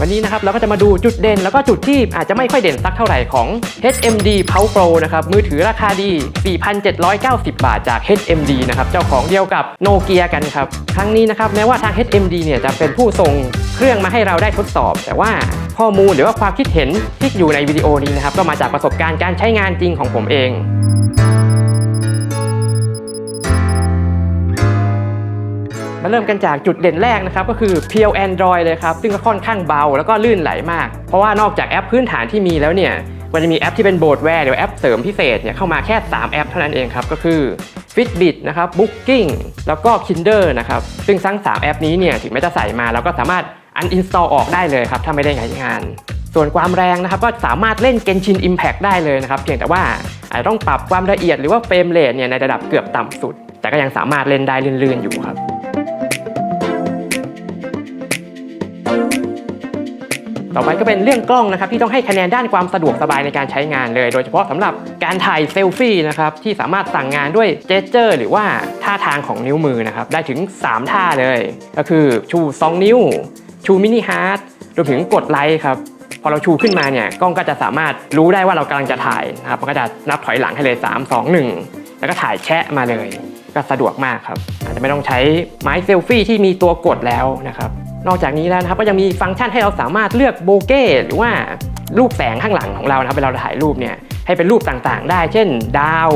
วันนี้นะครับเราก็จะมาดูจุดเด่นแล้วก็จุดที่อาจจะไม่ค่อยเด่นสักเท่าไหร่ของ HMD Power Pro นะครับมือถือราคาดี 4,790 บาทจาก HMD นะครับเจ้าของเดียวกับโนเกียกันครับครั้งนี้นะครับแม้ว่าทาง HMD เนี่ยจะเป็นผู้ส่งเครื่องมาให้เราได้ทดสอบ แต่ว่าข้อมูลหรือว่าความคิดเห็นที่อยู่ในวิดีโอนี้นะครับก็มาจากประสบการณ์การใช้งานจริงของผมเอง มาเริ่มกันจากจุดเด่นแรกนะครับก็คือเพียว Android เลยครับ ซึ่งก็ค่อนข้างเบาแล้วก็ลื่นไหลมาก เพราะว่านอกจากแอปพื้นฐานที่มีแล้วเนี่ยมันจะมีแอปที่เป็นโบดแวร์หรือแอปเสริมพิเศษเนี่ยเข้ามาแค่ 3 แอปเท่านั้นเองครับ ก็คือ Fitbit นะครับ Booking แล้วก็ Kinder นะครับ ซึ่งทั้ง 3 แอปนี้เนี่ยถึงแม้จะใส่มาเราก็สามารถ uninstall ออกได้เลยครับ ถ้าไม่ได้ใช้งาน ส่วนความแรงนะครับก็สามารถเล่น Genshin Impact ได้เลยนะครับ เพียงแต่ว่าอาจจะต้องปรับความละเอียดหรือว่าเฟรมเรทเนี่ยในระดับเกือบต่ำสุด แต่ก็ยังสามารถเล่นได้ลื่นๆอยู่ครับ ต่อไปก็เป็นเรื่องกล้องนะครับที่ต้องให้คะแนนด้านความสะดวกสบายในการใช้งานเลย โดยเฉพาะสำหรับการถ่ายเซลฟี่นะครับที่สามารถสั่งงานด้วยเจสเจอร์ หรือว่าท่าทางของนิ้วมือนะครับได้ถึง 3 ท่าเลย ก็คือชู 2 นิ้ว ชูมินิฮาร์ดรวมถึงกดไลค์ครับพอเราชูขึ้นมาเนี่ยกล้องก็จะสามารถรู้ได้ว่าเรากำลังจะถ่ายนะครับมันก็จะนับถอยหลังให้เลย 3 2 1 แล้วก็ถ่ายแชะมาเลย ก็สะดวกมากครับอาจจะไม่ต้องใช้ไม้เซลฟี่ที่มีตัวกดแล้วนะครับ นอกจากนี้แล้วนะครับก็ยังมีฟังก์ชันให้เราสามารถเลือกโบเก้หรือว่ารูปแสงข้างหลังของเรานะครับเวลาเราถ่ายรูปเนี่ยให้เป็นรูปต่างๆ ได้ เช่น ดาว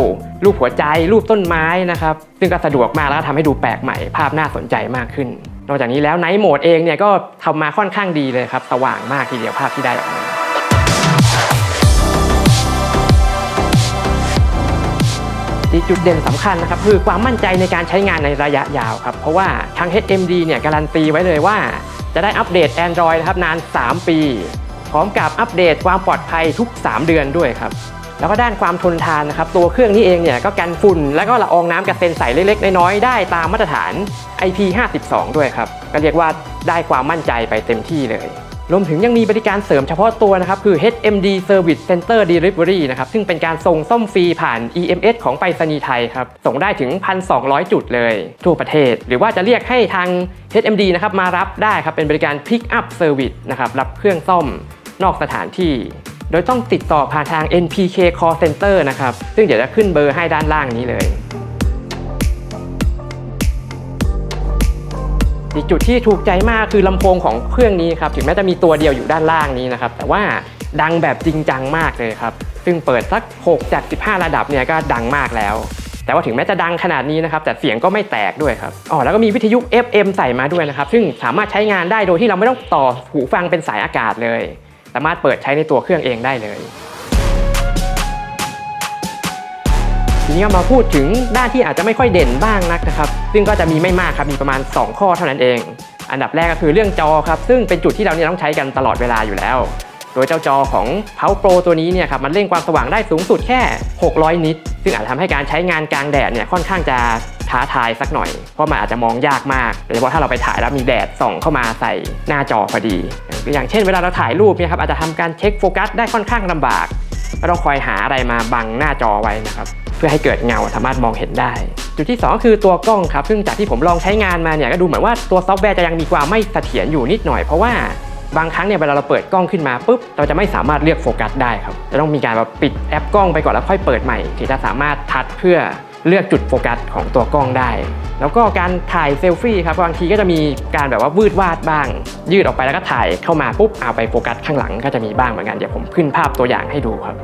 รูปหัวใจ รูปต้นไม้นะครับซึ่งก็สะดวกมากแล้วก็ทำให้ดูแปลกใหม่ ภาพน่าสนใจมากขึ้น นอกจากนี้แล้วไนท์โหมดเองเนี่ยก็ทำมาค่อนข้างดีเลยครับสว่างมากทีเดียวภาพที่ได้ออกมา อีกจุดเด่นสำคัญนะครับคือความมั่นใจในการใช้งานในระยะยาวครับ เพราะว่าทาง HMD เนี่ยการันตีไว้เลยว่า จะได้อัปเดต Android นะครับนาน 3 ปี พร้อมกับอัปเดตความปลอดภัยทุก 3 เดือนด้วยครับแล้วก็ด้านความทนทานนะครับตัวเครื่องนี้เองเนี่ยก็กันฝุ่น แล้วก็ละอองน้ำกระเซ็นใสเล็กๆน้อยๆได้ตามมาตรฐาน IP52 ด้วยครับก็เรียกว่าได้ความมั่นใจไปเต็มที่เลย รวมถึงยังมีบริการเสริมเฉพาะตัวนะครับ คือ HMD Service Center Delivery นะครับ ซึ่งเป็นการส่งซ่อมฟรีผ่าน EMS ของไปรษณีย์ไทยครับ ส่งได้ถึง 1,200 จุดเลย ทั่วประเทศ หรือว่าจะเรียกให้ทาง HMD นะครับมารับได้ครับ เป็นบริการ Pick Up Service นะครับ รับเครื่องซ่อมนอกสถานที่โดยต้องติดต่อผ่านทาง NPK Call Center นะครับ ซึ่งเดี๋ยวจะขึ้นเบอร์ให้ด้านล่างนี้เลย อีกจุดที่ถูกใจมากคือลำโพงของเครื่องนี้ครับถึงแม้จะมีตัวเดียวอยู่ด้านล่างนี้นะครับแต่ว่าดังแบบจริงจังมากเลยครับซึ่งเปิดสัก 6 จาก 15 ระดับเนี่ยก็ดังมากแล้ว แต่ว่าถึงแม้จะดังขนาดนี้นะครับแต่เสียงก็ไม่แตกด้วยครับอ๋อแล้วก็มีวิทยุ FM ใส่มาด้วยนะครับซึ่งสามารถใช้งานได้โดยที่เราไม่ต้องต่อหูฟังเป็นสายอากาศเลย สามารถเปิดใช้ในตัวเครื่องเองได้เลยทีนี้ก็มาพูดถึงด้านที่อาจจะไม่ค่อยเด่นบ้างนักนะครับ ซึ่งก็จะมีไม่มากครับมีประมาณ 2 ข้อเท่านั้นเอง อันดับแรกก็คือเรื่องจอครับซึ่งเป็นจุดที่เราเนี่ยต้องใช้กันตลอดเวลาอยู่แล้ว โดยเจ้าจอของ Power Pro ตัวนี้เนี่ยครับมันเร่งความสว่างได้สูงสุดแค่ 600 นิตซึ่งอาจจะทำให้การใช้งานกลางแดดเนี่ยค่อนข้างจะท้าทายสักหน่อย เพราะมันอาจจะมองยากมากโดยเฉพาะถ้าเราไปถ่ายแล้วมีแดดส่องเข้ามาใส่หน้าจอพอดี อย่างเช่นเวลาเราถ่ายรูปเนี่ยครับอาจจะทำการเช็คโฟกัสได้ค่อนข้างลำบากก็ต้องคอยหาอะไรมาบังหน้าจอไว้นะครับ พื่อให้เกิดเงาสามารถมองเห็นได้ จุดที่ 2 คือตัวกล้องครับ ซึ่งจากที่ผมลองใช้งานมาเนี่ยก็ดูเหมือนว่าตัวซอฟต์แวร์จะยังมีความไม่เสถียรอยู่นิดหน่อย เพราะว่าบางครั้งเนี่ยเวลาเราเปิดกล้องขึ้นมาปุ๊บเราจะไม่สามารถเลือกโฟกัสได้ครับจะต้องมีการแบบปิดแอปกล้องไปก่อนแล้วค่อยเปิดใหม่ถึงจะสามารถทัดเพื่อเลือกจุดโฟกัสของตัวกล้องได้ แล้วก็การถ่ายเซลฟี่ครับบางทีก็จะมีการแบบว่าวืดวาดบ้าง ยืดออกไปแล้วก็ถ่ายเข้ามาปุ๊บเอาไปโฟกัสข้างหลังก็จะมีบ้างเหมือนกันเดี๋ยวผมขึ้นภาพตัวอย่างให้ดูครับ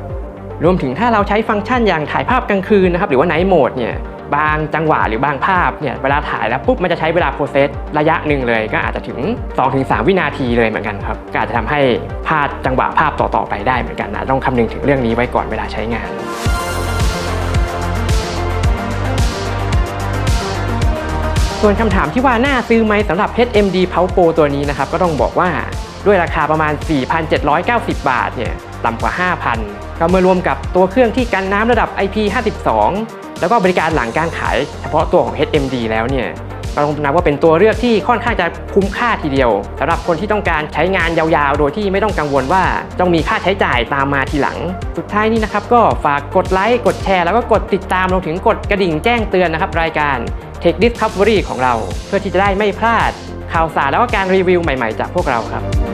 รวมถึงถ้าเราใช้ฟังก์ชันอย่างถ่ายภาพกลางคืนนะครับหรือว่าไนท์โหมดเนี่ยบางจังหวะหรือบางภาพเนี่ยเวลาถ่ายแล้วปุ๊บมันจะใช้เวลาโปรเซสระยะหนึ่งเลย ก็อาจจะถึง 2-3 วินาทีเลยเหมือนกันครับก็อาจจะทำให้พลาดจังหวะภาพต่อๆไปได้เหมือนกันนะต้องคำนึงถึงเรื่องนี้ไว้ก่อนเวลาใช้งานส่วนคำถามที่ว่าน่าซื้อไหมสำหรับ HMD Power Pro ตัวนี้นะครับก็ต้องบอกว่าด้วยราคาประมาณ 4,790 บาทเนี่ยต่ำกว่า 5,000 ก็เมื่อรวมกับตัวเครื่องที่กันน้ำระดับ IP52 แล้วก็บริการหลังการขายเฉพาะตัวของ HMD แล้วเนี่ยก็ต้องนับว่าเป็นตัวเลือกที่ค่อนข้างจะคุ้มค่าทีเดียวสำหรับคนที่ต้องการใช้งานยาวๆ โดยที่ไม่ต้องกังวลว่าต้องมีค่าใช้จ่ายตามมาทีหลัง สุดท้ายนี้นะครับก็ฝากกดไลค์กดแชร์แล้วก็กดติดตามรวมถึงกดกระดิ่งแจ้งเตือนนะครับรายการ Tech Discovery ของเรา เพื่อที่จะได้ไม่พลาดข่าวสารแล้วก็การรีวิวใหม่ๆ จากพวกเราครับ